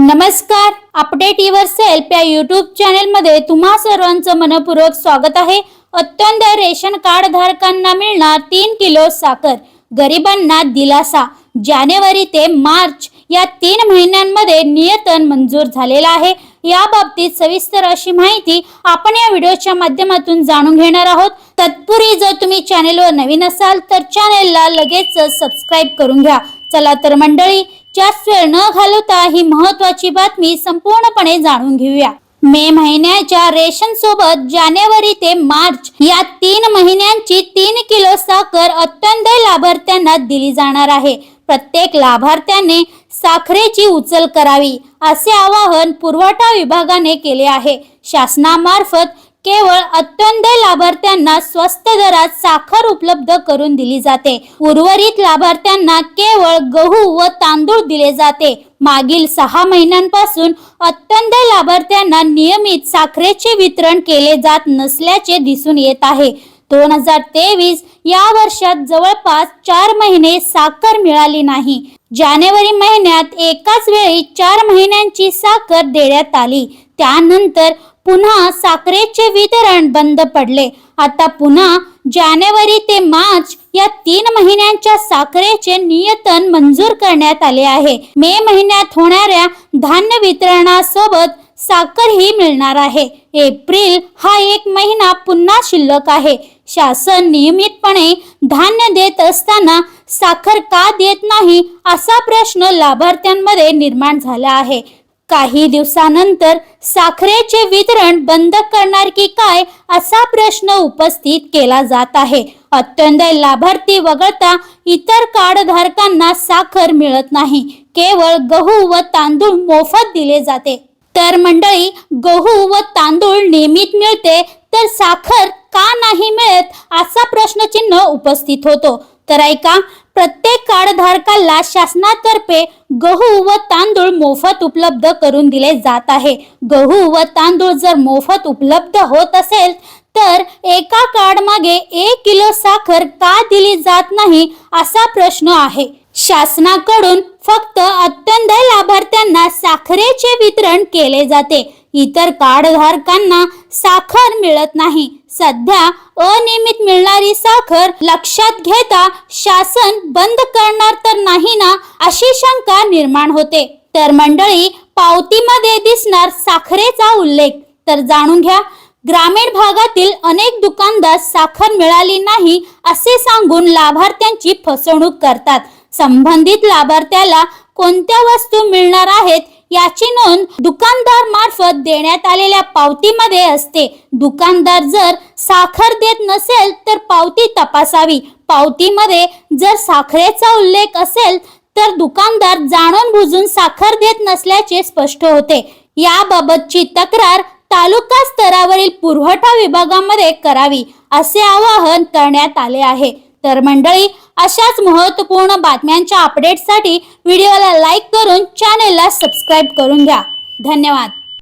नमस्कार. Update yourself या YouTube चॅनेलमध्ये तुम्हा सर्वांचं मनपूर्वक स्वागत आहे. अत्यंत रेशन कार्ड धारकांना मिळणार तीन किलो साखर. गरिबांना दिलासा. जानेवारी ते मार्च या तीन महिन्यांमध्ये नियतन मंजूर झालेला आहे. या बाबतीत सविस्तर अशी माहिती आपण या व्हिडिओच्या माध्यमातून जाणून घेणार आहोत. तत्पूर्वी जर तुम्ही चॅनेलवर नवीन असाल तर चॅनेलला लगेच सबस्क्राईब करून घ्या. चला तर मंडळी जास्त वेळ न घालवता ही महत्वाची बातमी संपूर्णपणे जाणून घेऊया. मे महिन्याच्या रेशन सोबत जानेवारी ते मार्च या तीन महिन्यांची तीन किलो साखर अत्यंत लाभार्थ्यांना दिली जाणार आहे. प्रत्येक लाभार्थ्याने साखरेची उचल करावी असे आवाहन पुरवठा विभागाने केले आहे. शासनामार्फत केवळ अत्यंत लाभार्थ्यांना स्वस्त दरात साखर उपलब्ध करून दिली जाते. उर्वरित लाभार्थ्यांना केवळ गहू व तांदूळ दिले जाते. मागील सहा महिन्यांपासून अत्यंत लाभार्थ्यांना नियमित साखरेचे वितरण केले जात नसल्याचे दिसून येत आहे. दोन हजार तेवीस या वर्षात जवळपास चार महिने साखर मिळाली नाही. जानेवारी महिन्यात एकाच वेळी चार महिन्यांची साखर देण्यात आली. त्यानंतर पुन्हा साखरेचे वितरण बंद पडले. आता पुन्हा जानेवारी ते मार्च या तीन महिन्यांच्या साखरेचे नियतन मंजूर करण्यात आले आहे. मे महिन्यात होणाऱ्या धान्य वितरणासोबत साखर ही मिळणार आहे. एप्रिल हा एक महिना पुन्हा शिल्लक आहे. शासन नियमितपणे धान्य देत असताना साखर का देत नाही असा प्रश्न लाभार्थ्यांमध्ये निर्माण झाला आहे. काही दिवसानंतर साखरेचे वितरण बंद करणार की काय असा प्रश्न उपस्थित केला जात आहे. अत्यंत लाभार्थी वगळता इतर कार्डधारकांना साखर मिळत नाही. केवळ गहू व तांदूळ मोफत दिले जाते. तर मंडळी गहू व तांदूळ नियमित मिळते तर साखर का नाही मिळत असा प्रश्नचिन्ह उपस्थित होतो. तर ऐका प्रत्येक कार्डधारकाला शासनातर्फे गहू व तांदूळ मोफत उपलब्ध करून दिले जात आहे. गहू व तांदूळ जर मोफत उपलब्ध होत असेल तर एका कार्ड मागे एक किलो साखर का दिली जात नाही असा प्रश्न आहे. शासनाकडून फक्त अत्यंत लाभार्थ्यांना साखरेचे वितरण केले जाते. इतर कार्डधारकांना साखर मिळत नाही. सध्या अनियमित मिळणारी साखर लक्षात घेता शासन बंद करणार तर नाही ना अशी शंका निर्माण होते. तर मंडळी पावतीमध्ये दिसणार साखरेचा उल्लेख. तर जाणून घ्या ग्रामीण भागातील अनेक दुकानदार साखर मिळाली नाही असे सांगून लाभार्थ्यांची फसवणूक करतात. संबंधित लाभार्थ्याला कोणत्या वस्तू मिळणार आहेत याची नोंद दुकानदार मार्फत देण्यात आलेल्या पावतीमध्ये असते. दुकानदार जर साखर देत नसेल तर पावती तपासावी. पावतीमध्ये जर साखरेचा उल्लेख असेल तर दुकानदार जाणून बुजून साखर देत नसल्याचे स्पष्ट होते. याबाबतची तक्रार तालुका स्तरावरील पुरवठा विभागामध्ये करावी असे आवाहन करण्यात आले आहे. तर मंडळी अशाच महत्त्वपूर्ण बातम्यांच्या अपडेटसाठी व्हिडिओला लाईक करून चॅनेलला सबस्क्राईब करून घ्या. धन्यवाद.